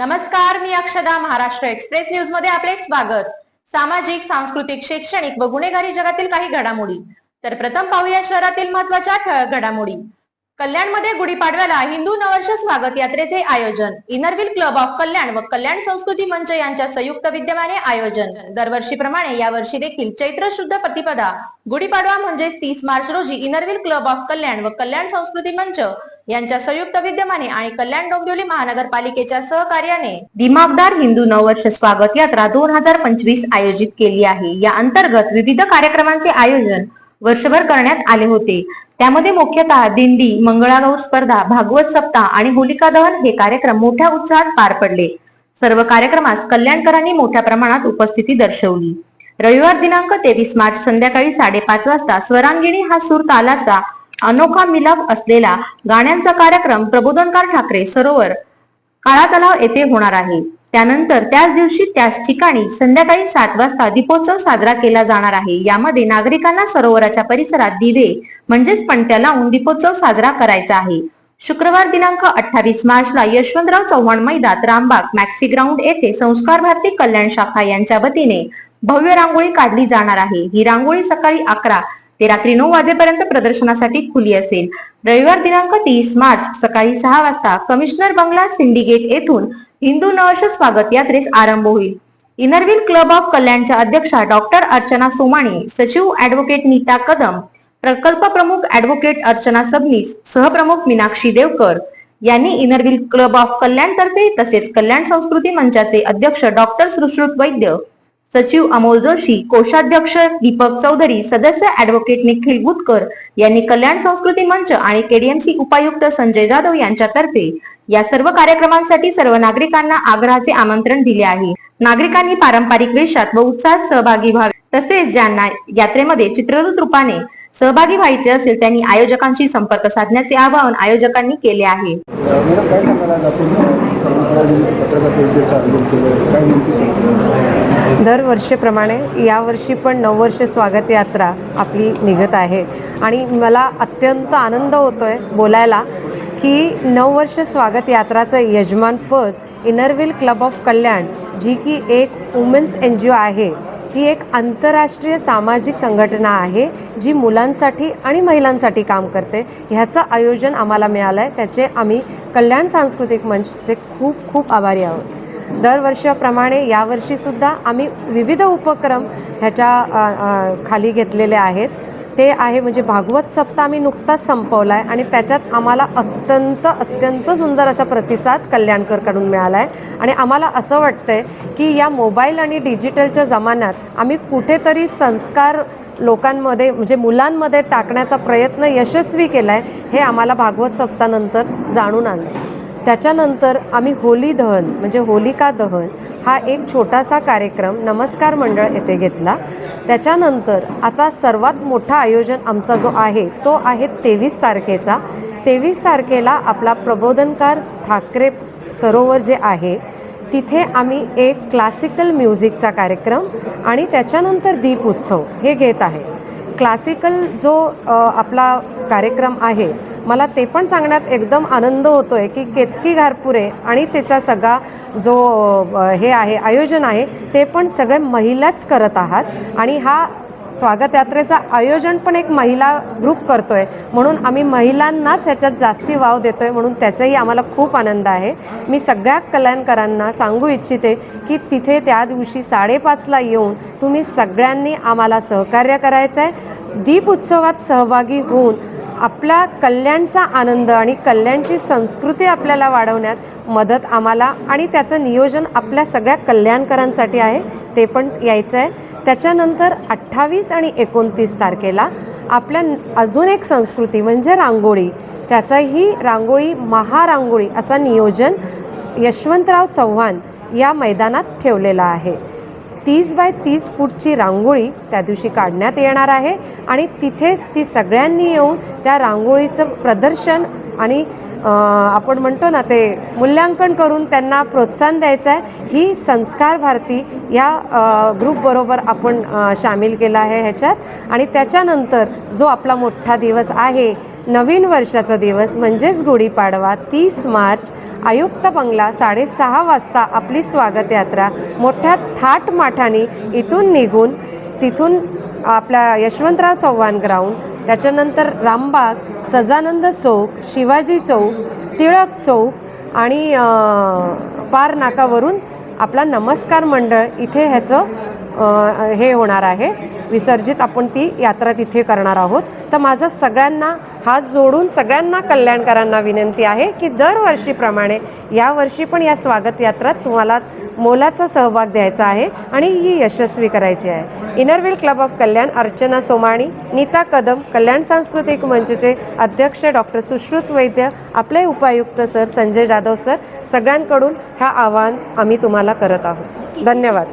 नमस्कार मी अक्षदा महाराष्ट्र एक्सप्रेस न्यूजमध्ये आपले स्वागत. सामाजिक सांस्कृतिक शैक्षणिक व गुन्हेगारी जगातील काही घडामोडी. तर प्रथम पाहूया शहरातील महत्त्वाच्या घडामोडी. कल्याणमध्ये गुढीपाडव्याला हिंदू नववर्ष स्वागत यात्रेचे आयोजन. इनरव्हिल क्लब ऑफ कल्याण व कल्याण संस्कृती मंच यांच्या संयुक्त विद्यमाने आयोजन. दरवर्षीप्रमाणे यावर्षी देखील चैत्र शुद्ध प्रतिपदा. गुढीपाडवा म्हणजेच तीस मार्च रोजी इनरव्हिल क्लब ऑफ कल्याण व कल्याण संस्कृती मंच यांच्या संयुक्त विद्यमाने आणि कल्याण डोंबिवली महानगरपालिकेच्या सहकार्याने दिमागदार हिंदू नववर्ष स्वागत यात्रा दोन हजार पंचवीस आयोजित केली आहे. या अंतर्गत विविध कार्यक्रमांचे आयोजन वर्षभर करण्यात आले होते. त्यामध्ये मुख्यतः दिंडी मंगळागौर स्पर्धा भागवत सप्ताह आणि होलिका दहन हे कार्यक्रम मोठ्या उत्साहात पार पडले. सर्व कार्यक्रमास कल्याणकरांनी मोठ्या प्रमाणात उपस्थिती दर्शवली. रविवार दिनांक तेवीस मार्च संध्याकाळी साडेपाच वाजता स्वरांगिणी हा सूर तालाचा अनोखा मिलाप असलेला गाण्यांचा कार्यक्रम प्रबोधनकार ठाकरे सरोवर काळा तलाव येथे होणार आहे. त्यानंतर त्याच दिवशी त्याच ठिकाणी संध्याकाळी सात वाजता दीपोत्सव साजरा केला जाणार आहे. यामध्ये नागरिकांना सरोवराच्या परिसरात दिवे म्हणजेच पणत्या लावून दीपोत्सव साजरा करायचा आहे. शुक्रवार दिनांक अठ्ठावीस मार्चला यशवंतराव चव्हाण मैदात रामबाग मॅक्सी ग्राउंड येथे संस्कार भारती कल्याण शाखा यांच्या वतीने भव्य रांगोळी काढली जाणार आहे. ही रांगोळी सकाळी अकरा ते रात्री नऊ वाजेपर्यंत प्रदर्शनासाठी खुली असेल. रविवार दिनांक तीस मार्च सकाळी सहा वाजता कमिशनर बंगला सिंडिकेट येथून हिंदू नववर्ष स्वागत यात्रेस आरंभ होईल. इनरव्हिल क्लब ऑफ कल्याणच्या अध्यक्षा डॉक्टर अर्चना सोमाणी सचिव ऍडव्होकेट नीता कदम प्रकल्प प्रमुख ऍडव्होकेट अर्चना सबनीस सहप्रमुख मीनाक्षी देवकर यांनी इनरव्हिल क्लब ऑफ कल्याणतर्फे तसेच कल्याण संस्कृती मंचाचे अध्यक्ष डॉक्टर सुश्रुत वैद्य सचिव अमोल जोशी कोषाध्यक्ष दीपक चौधरी सदस्य ऍडव्होकेट निखिल बुतकर यांनी कल्याण संस्कृती मंच आणि केडीएमसी उपायुक्त संजय जाधव यांच्यातर्फे या सर्व कार्यक्रमांसाठी सर्व नागरिकांना आग्रहाचे आमंत्रण दिले आहे. नागरिकांनी पारंपरिक वेशात व उत्साहात सहभागी व्हावे. तसेच ज्यांना यात्रेमध्ये चित्ररूप रूपाने सहभागी व्हायचे असेल त्यांनी आयोजकांशी संपर्क साधण्याचे आवाहन आयोजकांनी केले आहे. दरवर्षीप्रमाणे यावर्षी पण नववर्ष स्वागत यात्रा आपली निघत आहे. आणि मला अत्यंत आनंद होतो आहे बोलायला की नववर्ष स्वागत यात्राचं यजमानपद इनरव्हिल क्लब ऑफ कल्याण जी की एक वुमेन्स एन जी ओ आहे ही एक आंतरराष्ट्रीय सामाजिक संघटना आहे जी मुलांसाठी आणि महिलांसाठी काम करते. ह्याचं आयोजन आम्हाला मिळालं आहे त्याचे आम्ही कल्याण सांस्कृतिक मंचचे खूप खूप आभारी आहोत. दरवर्षाप्रमाणे यावर्षीसुद्धा आम्ही विविध उपक्रम ह्याच्या खाली घेतलेले आहेत. ते आहे म्हणजे भागवत सप्ताह आम्ही नुकताच संपवला आहे आणि त्याच्यात आम्हाला अत्यंत अत्यंत सुंदर असा प्रतिसाद कल्याणकरकडून मिळाला आहे आणि आम्हाला असं वाटतंय की या मोबाईल आणि डिजिटलच्या जमान्यात आम्ही कुठेतरी संस्कार लोकांमध्ये म्हणजे मुलांमध्ये टाकण्याचा प्रयत्न यशस्वी केला आहे हे आम्हाला भागवत सप्ताहानंतर जाणून आलं त्याच्यानंतर आम्ही होली दहन म्हणजे होलिका दहन हा एक छोटासा कार्यक्रम नमस्कार मंडळ येथे घेतला. त्याच्यानंतर आता सर्वात मोठा आयोजन आमचा जो आहे तो आहे तेवीस तारखेचा. तेवीस तारखेला आपला प्रबोधनकार ठाकरे सरोवर जे आहे तिथे आम्ही एक क्लासिकल म्युझिकचा कार्यक्रम आणि त्याच्यानंतर दीप उत्सव हे घेत आहे. क्लासिकल जो आपला कार्यक्रम आहे. मला ते पण सांगण्यात एकदम आनंद होतो आहे की केतकी घारपुरे आणि त्याचा सगळा जो हे आहे आयोजन आहे ते पण सगळे महिलाच करत आहात. आणि हा स्वागत यात्रेचा आयोजन पण एक महिला ग्रुप करतो आहे म्हणून आम्ही महिलांनाच ह्याच्यात जास्ती वाव देतो आहे म्हणून त्याचाही आम्हाला खूप आनंद आहे. मी सगळ्या कल्याणकरांना सांगू इच्छिते की तिथे त्या दिवशी साडेपाचला येऊन तुम्ही सगळ्यांनी आम्हाला सहकार्य करायचं आहे दीप उत्सवात सहभागी होऊन आपल्या कल्याणचा आनंद आणि कल्याणची संस्कृती आपल्याला वाढवण्यात मदत आम्हाला आणि त्याचं नियोजन आपल्या सगळ्या कल्याणकरांसाठी आहे ते पण यायचं आहे. त्याच्यानंतर अठ्ठावीस आणि एकोणतीस तारखेला आपल्या अजून एक संस्कृती म्हणजे रांगोळी. त्याचाही रांगोळी महारांगोळी असं नियोजन यशवंतराव चव्हाण या मैदानात ठेवलेलं आहे. तीस बाय तीस फूटची रांगोळी त्या दिवशी काढण्यात येणार आहे आणि तिथे ती सगळ्यांनी येऊन त्या रांगोळीचं प्रदर्शन आणि आपण म्हणतो ना ते मूल्यांकन करून त्यांना प्रोत्साहन द्यायचं आहे. ही संस्कार भारती या ग्रुपबरोबर आपण सामील केलं आहे ह्याच्यात. आणि त्याच्यानंतर जो आपला मोठा दिवस आहे नवीन वर्षाचा दिवस म्हणजेच गुढीपाडवा तीस मार्च आयुक्त बंगला साडेसहा वाजता आपली स्वागत यात्रा मोठ्या थाटमाठाने इथून निघून तिथून आपल्या यशवंतराव चव्हाण ग्राउंड त्याच्यानंतर रामबाग सजानंद चौक शिवाजी चौक टिळक चौक आणि पार नाकावरून आपला नमस्कार मंडळ इथे ह्याचं हे होणार आहे. विसर्जित आपण ती यात्रा तिथे करणार आहोत. तर माझं सगळ्यांना हात जोडून सगळ्यांना कल्याणकरांना विनंती आहे की दरवर्षीप्रमाणे यावर्षी पण या स्वागत यात्रात तुम्हाला मोलाचा सहभाग द्यायचा आहे आणि ही यशस्वी करायची आहे. Inner wheel club of Kalyan Archana Somani Nita Kadam Kalyan सांस्कृतिक मंचचे अध्यक्ष डॉक्टर सुश्रुत वैद्य आपले उपायुक्त सर संजय जाधव सर सगळ्यांकडून हा आवाहन आम्ही तुम्हाला करत आहोत. धन्यवाद.